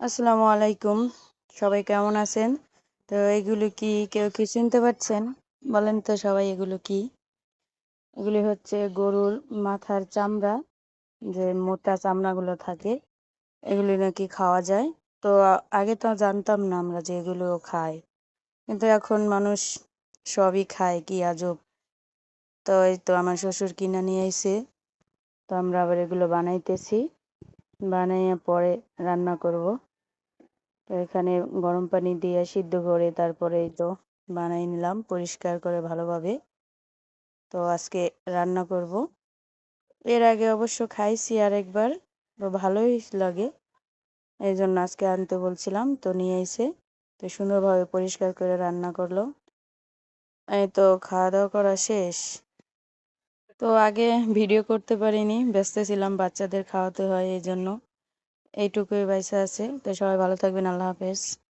আসসালামু আলাইকুম। সবাই কেমন আছেন? তো এগুলো কি কেউ কি চিনতে পারছেন? বলেন তো সবাই এগুলো কি? এগুলি হচ্ছে গরুর মাথার চামড়া, যে মোটা চামড়াগুলো থাকে, এগুলি নাকি খাওয়া যায়। তো আগে তো জানতাম না আমরা যে এগুলো খায় কিন্তু এখন মানুষ সবই খায়, কি আজব। তো এই তো আমার শ্বশুর কিনা নিয়ে এসে তো আমরা আবার এগুলো বানাইতেছি। বানাইয়া পরে রান্না করব। তো এখানে গরম পানি দিয়ে সিদ্ধ করে তারপরে তো বানাই নিলাম পরিষ্কার করে ভালোভাবে। তো আজকে রান্না করব। এর আগে অবশ্য খাইছি আর একবার তো ভালোই লাগে। এই জন্য আজকে আনতে বলছিলাম, তো নিয়ে এসে তো সুন্দরভাবে পরিষ্কার করে রান্না করল। এই তো খাওয়া দাওয়া করা শেষ। তো আগে ভিডিও করতে পারিনি, ব্যস্ত ছিলাম বাচ্চাদের খাওয়াতে হয় এই জন্য এইটুকুই বাইসা আছে। তো সবাই ভালো থাকবেন আল্লাহ হাফেজ।